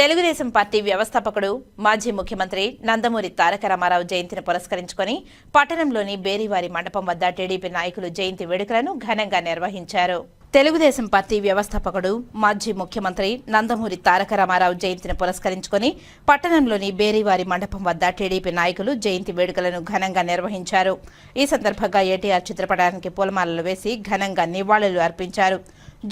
Telugu Desam party వ్యవస్థాపకుడు మాజీ ముఖ్యమంత్రి నందమూరి తారక రామారావు జయంతిని పురస్కరించుకొని పట్టణంలోని బేరివారి మండపం వద్ద టీడీపీ నాయకులు జయంతి వేడుకలను ఘనంగా నిర్వహించారు. తెలుగుదేశం పార్టీ వ్యవస్థాపకుడు మాజీ ముఖ్యమంత్రి నందమూరి తారక రామారావు జయంతిని పురస్కరించుకొని పట్టణంలోని బేరీవారి మండపం వద్ద టీడీపీ నాయకులు జయంతి వేడుకలను ఘనంగా నిర్వహించారు. ఈ సందర్భంగా ఏటీఆర్ చిత్రపటానికి పూలమాలలు వేసి ఘనంగా నివాళులు అర్పించారు.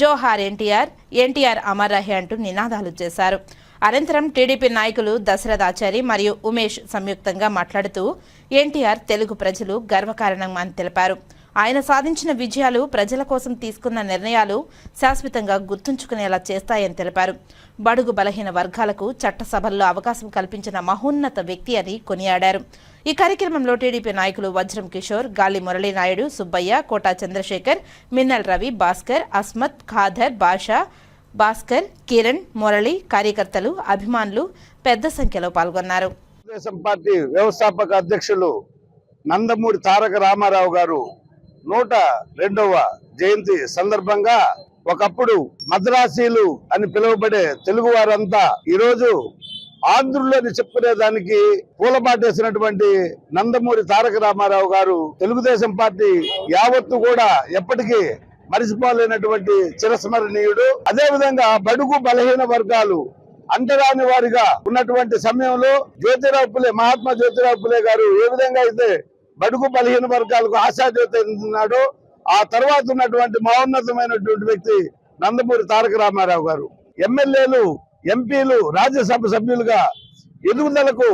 జోహార్ ఎన్టీఆర్ ఎన్టీఆర్ అమర్ రహే అంటూ నినాదాలు చేశారు. అనంతరం టీడీపీ నాయకులు దశరథ ఆచారి మరియు ఉమేష్ సంయుక్తంగా మాట్లాడుతూ ఎన్టీఆర్ తెలుగు ప్రజలు గర్వకారణం అని తెలిపారు. ఆయన సాధించిన విజయాలు ప్రజల కోసం తీసుకున్న నిర్ణయాలు శాశ్వతంగా గుర్తుంచుకునేలా చేస్తాయని తెలిపారు. బడుగు బలహీన వర్గాలకు చట్టసభల్లో అవకాశం కల్పించిన మహోన్నత వ్యక్తి అని కొనియాడారు. ఈ కార్యక్రమంలో టీడీపీ నాయకులు వజ్రం కిషోర్ గాలి మురళీనాయుడు సుబ్బయ్య కోటా చంద్రశేఖర్ మిన్నల్ రవి భాస్కర్ అస్మత్ ఖాదర్ బాషా భాస్కర్ కిరణ్ మురళి కార్యకర్తలు అభిమానులు పెద్ద సంఖ్యలో పాల్గొన్నారు. తెలుగుదేశం పార్టీ వ్యవస్థాపక అధ్యక్షులు నందమూరి తారక రామారావు గారు నూట రెండవ జయంతి సందర్భంగా ఒకప్పుడు మద్రాసీలు అని పిలువబడే తెలుగు వారంతా ఈరోజు ఆంధ్రులని చెప్పుకునేదానికి దానికి పూలపాటేసినటువంటి నందమూరి తారక రామారావు గారు తెలుగుదేశం పార్టీ యావత్తు కూడా ఎప్పటికీ మరిచిపోలేనటువంటి చిరస్మరణీయుడు. అదే విధంగా బడుగు బలహీన వర్గాలు అంటరాని వారిగా ఉన్నటువంటి సమయంలో జ్యోతిరావు పులే మహాత్మా జ్యోతిరావు పులే గారు ఏ విధంగా అయితే బడుగు బలహీన వర్గాలకు ఆశాజ్యోతి ఉన్నాడో ఆ తర్వాత ఉన్నటువంటి మహోన్నతమైనటువంటి వ్యక్తి నందమూరి తారక రామారావు గారు. ఎమ్మెల్యేలు ఎంపీలు రాజ్యసభ సభ్యులుగా ఎదుగుదలకు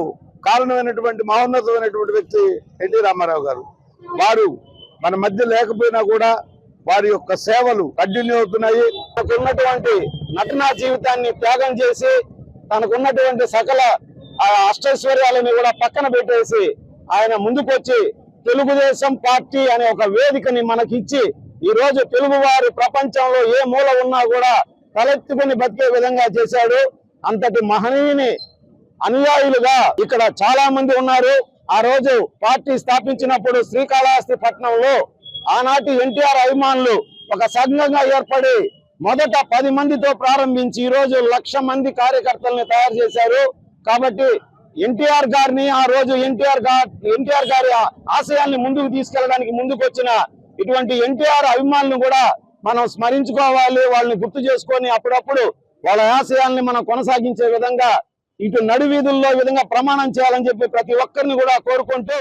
కారణమైనటువంటి మహోన్నతమైనటువంటి వ్యక్తి ఎన్టీ రామారావు గారు. వారు మన మధ్య లేకపోయినా కూడా వారి యొక్క సేవలు కంటిన్యూ అవుతున్నాయి. తనకున్నటువంటి నటనా జీవితాన్ని త్యాగం చేసి తనకున్నటువంటి సకల ఆ అష్టైశ్వర్యాలని కూడా పక్కన పెట్టేసి ఆయన ముందుకొచ్చి తెలుగుదేశం పార్టీ అనే ఒక వేదికని మనకిచ్చి ఈ రోజు తెలుగు వారి ప్రపంచంలో ఏ మూల ఉన్నా కూడా తలెత్తుకుని బతికే విధంగా చేశాడు. అంతటి మహనీయుని అనుయాయులుగా ఇక్కడ చాలా మంది ఉన్నారు. ఆ రోజు పార్టీ స్థాపించినప్పుడు శ్రీకాళహస్తి పట్టణంలో ఆనాటి ఎన్టీఆర్ అభిమానులు ఒక సంఘంగా ఏర్పడి మొదట పది మందితో ప్రారంభించి ఈ రోజు లక్ష మంది కార్యకర్తల్ని తయారు చేశారు. కాబట్టి ఎన్టీఆర్ గారిని ఆ రోజు ఎన్టీఆర్ గారు ఎన్టీఆర్ గారి ఆ ఆశయాల్ని ముందుకు తీసుకెళ్ళడానికి ముందుకొచ్చిన ఇటువంటి ఎన్టీఆర్ అభిమానులను కూడా మనం స్మరించుకోవాలి వాళ్ళని గుర్తు చేసుకొని అప్పుడప్పుడు వాళ్ళ ఆశయాల్ని మనం కొనసాగించే విధంగా ఇటు నడు వీధుల్లో విధంగా ప్రమాణం చేయాలని చెప్పి ప్రతి ఒక్కరిని కూడా కోరుకుంటూ